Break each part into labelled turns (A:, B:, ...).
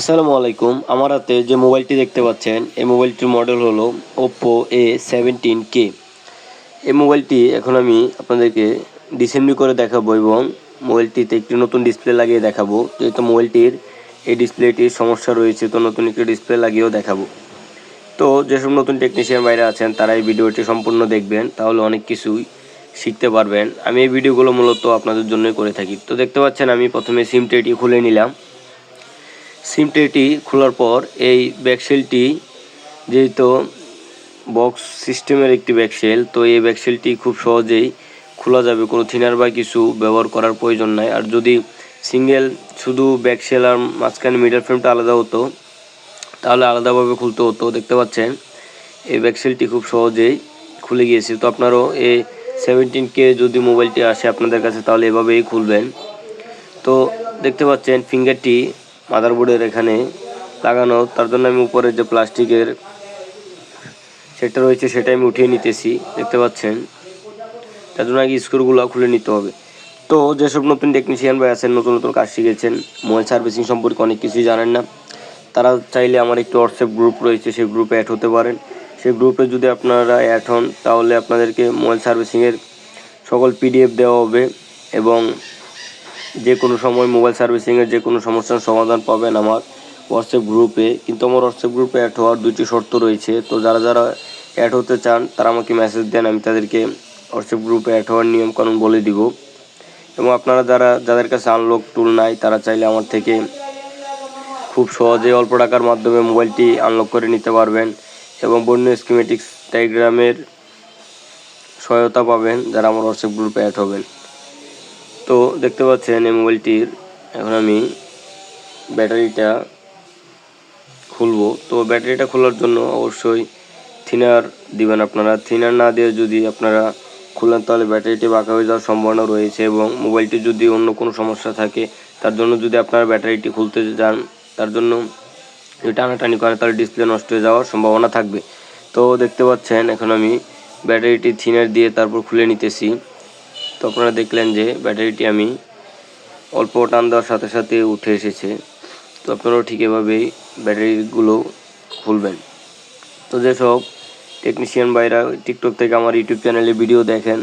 A: আসসালামু আলাইকুম। আমার হাতে যে মোবাইলটি দেখতে পাচ্ছেন, এই মোবাইলটির মডেল হলো ওপ্পো এ সেভেন্টিন কে এই মোবাইলটি এখন আমি আপনাদেরকে ডিসেম্বলি করে দেখাবো এবং মোবাইলটিতে একটি নতুন ডিসপ্লে লাগিয়ে দেখাবো। যেহেতু মোবাইলটির এই ডিসপ্লেটির সমস্যা রয়েছে, তো নতুন একটি ডিসপ্লে লাগিয়েও দেখাবো। তো যেসব নতুন টেকনিশিয়ান বাইরে আছেন, তারা এই ভিডিওটি সম্পূর্ণ দেখবেন, তাহলে অনেক কিছুই শিখতে পারবেন। আমি এই ভিডিওগুলো মূলত আপনাদের জন্যই করে থাকি। তো দেখতে পাচ্ছেন, আমি প্রথমে সিমটি এটি খুলে নিলাম। সিম ট্রেটি খোলার পর এই ব্যাকসেলটি, যেহেতু বক্স সিস্টেমের একটি ব্যাকসেল, তো এই ব্যাকসেলটি খুব সহজেই খোলা যাবে। কোনো থিনার বা কিছু ব্যবহার করার প্রয়োজন নাই। আর যদি সিঙ্গেল শুধু ব্যাকসেল আর মাঝখানে মিডল ফ্রেমটা আলাদা হতো, তাহলে আলাদাভাবে খুলতে হতো। দেখতে পাচ্ছেন, এই ব্যাকসেলটি খুব সহজেই খুলে গিয়েছে। তো আপনারও এই সেভেন্টিন কে যদি মোবাইলটি আসে আপনাদের কাছে, তাহলে এভাবেই খুলবেন। তো দেখতে পাচ্ছেন, ফিঙ্গারটি মাদারবোর্ডের এখানে লাগানো, তার জন্য আমি উপরে যে প্লাস্টিকের সেটা রয়েছে সেটা আমি উঠিয়ে নিতেছি, দেখতে পাচ্ছেন। তার জন্য আগে স্ক্রুগুলো খুলে নিতে হবে। তো যেসব নতুন টেকনিশিয়ান ভাই আছেন, নতুন নতুন কাজ শিখেছেন মোবাইল সার্ভিসিং সম্পর্কে অনেক কিছুই জানেন না, তারা চাইলে আমার একটি হোয়াটসঅ্যাপ গ্রুপ রয়েছে, সেই গ্রুপে অ্যাড হতে পারেন। সেই গ্রুপে যদি আপনারা অ্যাড হন, তাহলে আপনাদেরকে মোবাইল সার্ভিসিংয়ের সকল পিডিএফ দেওয়া হবে এবং যে কোনো সময় মোবাইল সার্ভিসিংয়ের যে কোনো সমস্যার সমাধান পাবেন আমার হোয়াটসঅ্যাপ গ্রুপে কিন্তু আমার হোয়াটসঅ্যাপ গ্রুপে অ্যাড হওয়ার দুটি শর্ত রয়েছে। তো যারা যারা অ্যাড হতে চান, তারা আমাকে মেসেজ দেন, আমি তাদেরকে হোয়াটসঅ্যাপ গ্রুপে অ্যাড হওয়ার নিয়মকানুন বলে দিব। এবং আপনারা যারা, যাদের কাছে আনলক টুল নাই, তারা চাইলে আমার থেকে খুব সহজে অল্প টাকার মাধ্যমে মোবাইলটি আনলক করে নিতে পারবেন এবং বন্য স্কিমেটিক্স ডায়াগ্রামের সহায়তা পাবেন, যারা আমার হোয়াটসঅ্যাপ গ্রুপে অ্যাড হবেন। তো দেখতে পাচ্ছেন এই মোবাইলটির এখন আমি ব্যাটারিটা খুলবো। তো ব্যাটারিটা খোলার জন্য অবশ্যই থিনার দিবেন আপনারা। থিনার না দিয়ে যদি আপনারা খুলেন, তাহলে ব্যাটারিটি বাঁকা হয়ে যাওয়ার সম্ভাবনা রয়েছে এবং মোবাইলটি যদি অন্য কোনো সমস্যা থাকে, তার জন্য যদি আপনারা ব্যাটারিটি খুলতে যান, তার জন্য যদি টানাটানি করেন, তাহলে ডিসপ্লে নষ্ট হয়ে যাওয়ার সম্ভাবনা থাকবে। তো দেখতে পাচ্ছেন, এখন আমি ব্যাটারিটি থিনার দিয়ে তারপর খুলে নিতেছি। তো আপনারা দেখলেন যে ব্যাটারিটি আমি অল্প টান দেওয়ার সাথে সাথে উঠে এসেছে। তো আপনারাও ঠিক এভাবেই ব্যাটারিগুলো খুলবেন। তো যেসব টেকনিশিয়ান ভাইরা টিকটক থেকে আমার ইউটিউব চ্যানেলে ভিডিও দেখেন,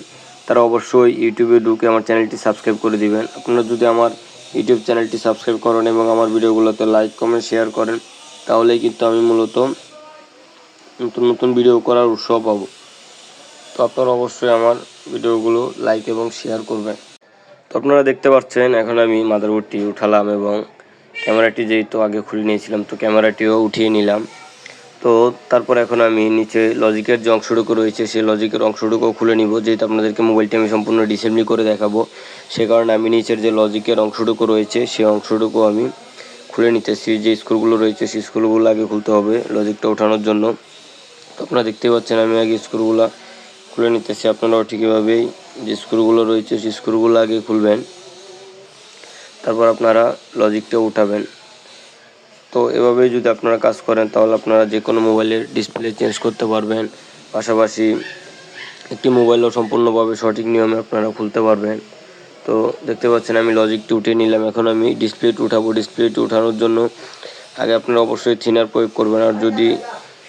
A: তারা অবশ্যই ইউটিউবে ঢুকে আমার চ্যানেলটি সাবস্ক্রাইব করে দিবেন। আপনারা যদি আমার ইউটিউব চ্যানেলটি সাবস্ক্রাইব করেন এবং আমার ভিডিওগুলোতে লাইক কমেন্ট শেয়ার করেন, তাহলেই কিন্তু আমি মূলত নতুন নতুন ভিডিও করার উৎসাহ পাবো। তো আপনারা অবশ্যই আমার ভিডিওগুলো লাইক এবং শেয়ার করবেন। তো আপনারা দেখতে পাচ্ছেন, এখন আমি মাদারবোর্ডটি উঠালাম এবং ক্যামেরাটি যেহেতু আগে খুলে নিয়েছিলাম, তো ক্যামেরাটিও উঠিয়ে নিলাম। তো তারপর এখন আমি নিচে লজিকের যে অংশটুকু রয়েছে, সেই লজিকের অংশটুকুও খুলে নিব। যেহেতু আপনাদেরকে মোবাইলটি আমি সম্পূর্ণ ডিসেম্বলি করে দেখাবো, সে কারণে আমি নিচের যে লজিকের অংশটুকু রয়েছে সেই অংশটুকু আমি খুলে নিতেছি। যে স্কুলগুলো রয়েছে, সেই স্কুলগুলো আগে খুলতে হবে লজিকটা ওঠানোর জন্য। তো আপনারা দেখতেই পাচ্ছেন, আমি আগে স্ক্রুগুলো খুলে নিতেছি। আপনারাও ঠিক এভাবেই যে স্ক্রুগুলো রয়েছে, সেই স্ক্রুগুলো আগে খুলবেন। তারপর আপনারা লজিকটা উঠাবেন। তো এভাবেই যদি আপনারা কাজ করেন, তাহলে আপনারা যে কোনো মোবাইলের ডিসপ্লে চেঞ্জ করতে পারবেন। পাশাপাশি একটি মোবাইলও সম্পূর্ণভাবে সঠিক নিয়মে আপনারা খুলতে পারবেন। তো দেখতে পাচ্ছেন, আমি লজিকটি উঠিয়ে নিলাম। এখন আমি ডিসপ্লেটি উঠাবো। ডিসপ্লেটি উঠানোর জন্য আগে আপনারা অবশ্যই থিনার প্রয়োগ করবেন। আর যদি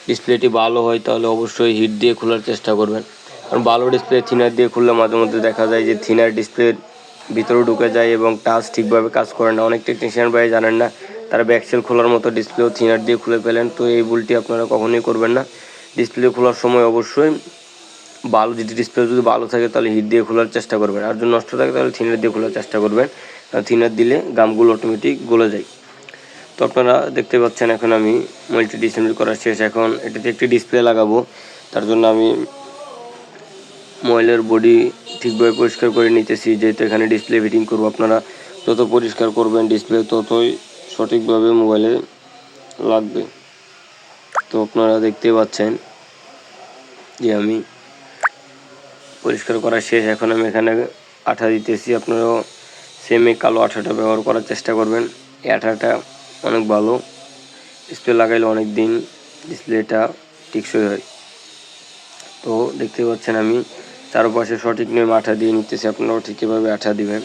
A: ডিসপ্লেটি ভালো হয়, তাহলে অবশ্যই হিট দিয়ে খোলার চেষ্টা করবেন। কারণ ভালো ডিসপ্লে থিনার দিয়ে খুললে মাঝে মধ্যে দেখা যায় যে থিনার ডিসপ্লের ভিতরে ঢুকে যায় এবং টাচ ঠিকভাবে কাজ করে না। অনেক টেকনিশিয়ান ভাই জানেন না, তারা ব্যাকসেল খোলার মতো ডিসপ্লেও থিনার দিয়ে খুলে ফেলেন। তো এই ভুলটি আপনারা কখনোই করবেন না। ডিসপ্লে খোলার সময় অবশ্যই ভালো যদি ডিসপ্লে যদি ভালো থাকে তাহলে হিট দিয়ে খোলার চেষ্টা করবেন। আর যদি নষ্ট থাকে তাহলে থিনার দিয়ে খোলার চেষ্টা করবেন। থিনার দিলে গামগুলো অটোমেটিক গলে যায়। তো আপনারা দেখতে পাচ্ছেন এখন আমি মাল্টি ডিসেম্বল করা শেষ। এখন এটাতে একটি ডিসপ্লে লাগাবো। তার জন্য আমি মোবাইলের বডি ঠিকভাবে পরিষ্কার করে নিতেছি, যেহেতু এখানে ডিসপ্লে ফিটিং করব, আপনারা যত পরিষ্কার করবেন ডিসপ্লে ততই সঠিকভাবে মোবাইলে লাগবে। তো আপনারা দেখতে পাচ্ছেন যে আমি পরিষ্কার করা শেষ, এখন আমি এখানে আঠা দিতেছি, আপনারাও সেমে কালো আঠাটা ব্যবহার করার চেষ্টা করবেন। এই আঠাটা অনেক ভালো ডিসপ্লে লাগাইলে অনেক দিন ডিসপ্লেটা টিকসই হয়। তো দেখতে পাচ্ছেন আমি চারপাশে সঠিক নিয়মে আঠা দিয়ে নিতেছি। আপনারাও ঠিক এভাবে আঠা দিবেন।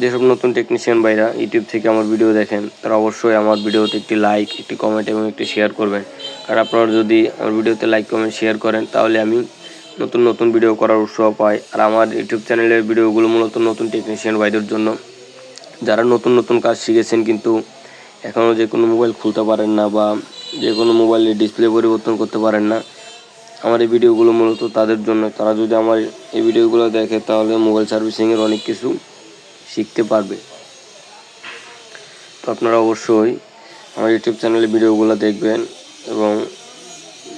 A: যেসব নতুন টেকনিশিয়ান ভাইরা ইউটিউব থেকে আমার ভিডিও দেখেন, তারা অবশ্যই আমার ভিডিওতে একটি লাইক একটি কমেন্ট এবং একটি শেয়ার করবেন। আর আপনারা যদি আমার ভিডিওতে লাইক কমেন্ট শেয়ার করেন, তাহলে আমি নতুন নতুন ভিডিও করার উৎসাহ পাই। আর আমার ইউটিউব চ্যানেলের ভিডিওগুলো মূলত নতুন টেকনিশিয়ান ভাইদের জন্য। যারা নতুন নতুন কাজ শিখেছেন কিন্তু এখনও যে কোনো মোবাইল খুলতে পারেন না বা যে কোনো মোবাইলের ডিসপ্লে পরিবর্তন করতে পারেন না আমার এই ভিডিওগুলো মূলত তাদের জন্য। তারা যদি আমার এই ভিডিওগুলো দেখে, তাহলে মোবাইল সার্ভিসিংয়ের অনেক কিছু শিখতে পারবে। তো আপনারা অবশ্যই আমার ইউটিউব চ্যানেলে ভিডিওগুলো দেখবেন এবং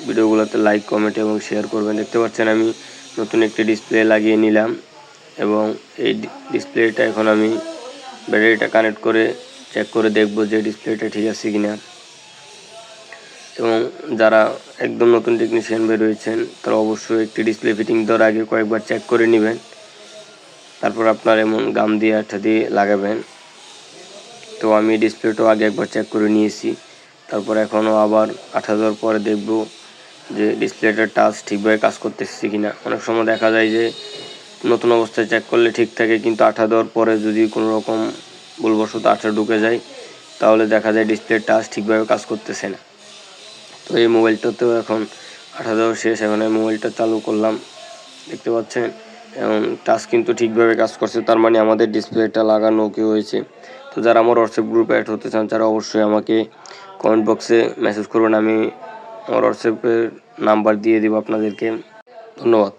A: ভিডিওগুলোতে লাইক, কমেন্ট এবং শেয়ার করবেন। দেখতে পাচ্ছেন আমি নতুন একটি ডিসপ্লে লাগিয়ে নিলাম এবং এই ডিসপ্লেটা এখন আমি ব্যাটারিটা কানেক্ট করে, চেক করে দেখব যে ডিসপ্লেটা ঠিক আছে কিনা। এবং যারা একদম নতুন টেকনিশিয়ান বের হয়েছেন, তারা অবশ্যই একটি ডিসপ্লে ফিটিং দেওয়ার আগে কয়েকবার চেক করে নেবেন। তারপর আপনার এমন গাম দিয়ে, আঠা দিয়ে লাগাবেন। তো আমি ডিসপ্লেটাও আগে একবার চেক করে নিয়েছি। তারপর এখনও আবার আঠা দেওয়ার পরে দেখব যে ডিসপ্লেটার টাচ ঠিকভাবে কাজ করতেছে কিনা। অনেক সময় দেখা যায় যে নতুন অবস্থায় চেক করলে ঠিক থাকে, কিন্তু আঠা দেওয়ার পরে যদি কোনো রকম ভুলবশত আঠা ঢুকে যায়, তাহলে দেখা যায় ডিসপ্লের টাচ ঠিকভাবে কাজ করতেছে না। তো এই মোবাইলটাতেও এখন আঠা দেওয়া শেষ, এখন এই মোবাইলটা চালু করলাম, দেখতে পাচ্ছেন? এবং টাচ কিন্তু ঠিকভাবে কাজ করছে, তার মানে আমাদের ডিসপ্লেটা লাগানো কি হয়েছে। তো যারা আমার হোয়াটসঅ্যাপ গ্রুপে অ্যাড হতে চান, তারা অবশ্যই আমাকে কমেন্ট বক্সে মেসেজ করবেন, আমি আমার হোয়াটসঅ্যাপের নাম্বার দিয়ে দেবো আপনাদেরকে। ধন্যবাদ।